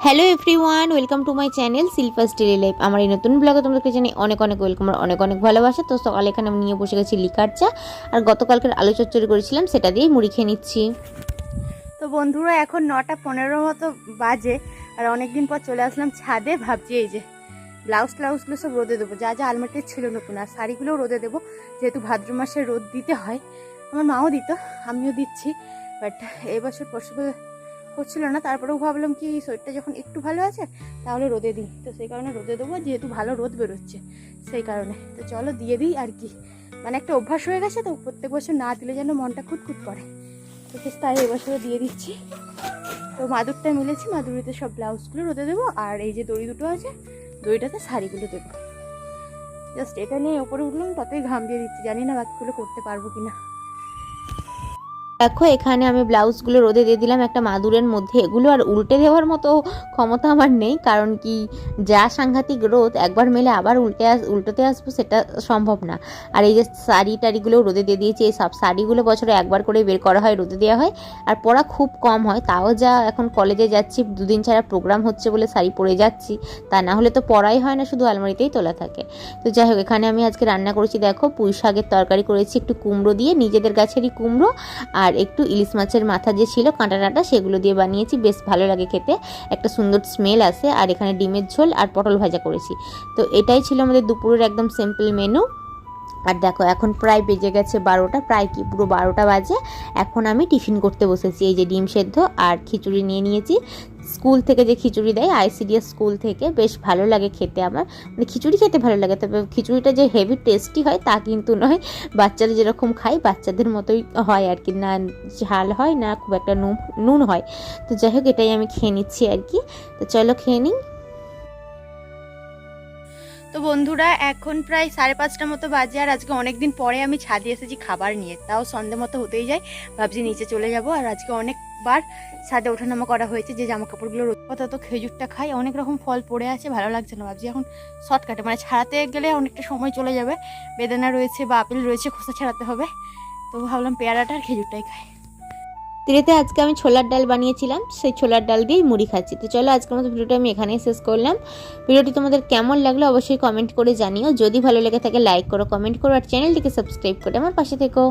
Hello everyone welcome to my channel সিলফাস daily life আমার এই নতুন ব্লগে তোমাদেরকে জানি অনেক অনেক ওয়েলকাম আর অনেক অনেক ভালোবাসা। তো সকালে এখানে আমি নিয়ে বসে গেছি লিকার চা। আর গতকালকের আলু চচ্চড়ি করেছিলাম, সেটা দিয়েই মুড়ি খেয়ে নিচ্ছি। তো বন্ধুরা, এখন নটা পনেরো মতো বাজে আর অনেক দিন পর চলে আসলাম ছাদে। ভাবছি এই যে ব্লাউজ ট্লাউজগুলো সব রোদে দেবো। যা যা আলমারিতে ছিল নতুন, আর শাড়িগুলোও রোদে দেবো। যেহেতু ভাদ্র মাসে রোদ দিতে হয়, আমার মাও দিত, আমিও দিচ্ছি। বাট এবছর পসিবল হচ্ছিল না, তারপরেও ভাবলাম কি শরীরটা যখন একটু ভালো আছে, তাহলে রোদে দিই। তো সেই কারণে রোদে দেবো, যেহেতু ভালো রোদ বেরোচ্ছে, সেই কারণে। তো চলো দিয়ে দিই আর কি। মানে একটা অভ্যাস হয়ে গেছে তো, প্রত্যেক বছর না দিলে যেন মনটা খুঁতখুত করে। তো তাই এবছরও দিয়ে দিচ্ছি। তো মাদুরটা মিলেছি, মাদুরিতে সব ব্লাউজগুলো রোদে দেবো, আর এই যে দড়ি দুটো আছে, দড়িটাতে শাড়িগুলো দেবো। জাস্ট এটা নিয়ে ওপরে উঠলাম, তাতেই ঘাম দিয়ে দিচ্ছি, জানি না বাকিগুলো করতে পারব কি না দেখো, এখানে আমি ব্লাউজগুলো রোদে দিয়ে দিলাম একটা মাদুরের মধ্যে। এগুলো আর উল্টে দেওয়ার মতো ক্ষমতা আমার নেই, কারণ কি, যা সাংঘাতিক রোদ, একবার মেলে আবার উল্টে আস, উল্টোতে আসব সেটা সম্ভব না। আর এই যে শাড়ি টাড়িগুলো রোদে দিয়ে দিয়েছি, এই সব শাড়িগুলো বছরে একবার করে বের করা হয়, রোদে দেওয়া হয়। আর পরা খুব কম হয়, তাও যা এখন কলেজে যাচ্ছি, দুদিন ছাড়া প্রোগ্রাম হচ্ছে বলে শাড়ি পরে যাচ্ছি। তা না হলে তো পরাই হয় না, শুধু আলমারিতেই তোলা থাকে। তো যাই হোক, এখানে আমি আজকে রান্না করেছি, দেখো, পুঁই শাকের তরকারি করেছি, একটু কুমড়ো দিয়ে, নিজেদের গাছেরই কুমড়ো। আর একটু ইলিশ মাছের মাথা যে ছিল কাঁটা টাটা সেগুলো দিয়ে বানিয়েছি। বেশ ভালো লাগে খেতে। একটা সুন্দর স্মেল আসে। আর এখানে ডিমের ঝোল আর পটল ভাজা করেছি। তো এটাই ছিল আমাদের দুপুরের একদম সিম্পল মেনু আর দেখো, এখন প্রায় বেজে গেছে বারোটা, প্রায় কি, পুরো বারোটা বাজে। এখন আমি টিফিন করতে বসেছি। এই যে ডিম সেদ্ধ আর খিচুড়ি নিয়ে নিয়েছি। স্কুল থেকে যে খিচুড়ি দেয়, আইসিডিএস স্কুল থেকে, বেশ ভালো লাগে খেতে আমার। মানে খিচুড়ি খেতে ভালো লাগে, তবে খিচুড়িটা যে হেভি টেস্টি হয় তা কিন্তু নয়। বাচ্চারা যেরকম খায়, বাচ্চাদের মতোই হয় আর কি না ঝাল হয়, না খুব একটা নুন নুন হয়। তো যাই হোক, এটাই আমি খেয়ে নিচ্ছি আর কি তো চলো খেয়ে নিই। তো বন্ধুরা, এখন প্রায় সাড়ে পাঁচটা মতো বাজে আর আজকে অনেক দিন পরে আমি ছাদে এসেছি খাবার নিয়ে। তাও সন্ধে মতো হতেই যায়, ভাবছি নিচে চলে যাব। আর আজকে অনেকবার ছাদে ওঠানামা করা হয়েছে যে জামা কাপড়গুলো কথা তো খেজুরটা খাই, অনেক রকম ফল পড়ে আছে, ভালো লাগছে না। ভাবছি এখন শর্টকাটে মানে ছাড়াতে গেলে অনেকটা সময় চলে যাবে। বেদানা রয়েছে বা আপেল রয়েছে, খোসা ছাড়াতে হবে। তো ভাবলাম পেয়ারাটা আর খেজুরটাই খাই। তিরেতে আজকে আমি ছোলার ডাল বানিয়েছিলাম, সেই ছোলার ডাল দিয়েই মুড়ি খাচ্ছি। তো চলো আজকের মতো ভিডিওটা আমি এখানেই শেষ করলাম। ভিডিওটি তোমাদের কেমন লাগল অবশ্যই কমেন্ট করে জানিও। যদি ভালো লেগে থাকে লাইক করো কমেন্ট করো, আর চ্যানেলটিকে সাবস্ক্রাইব করে আমার পাশে থেকো।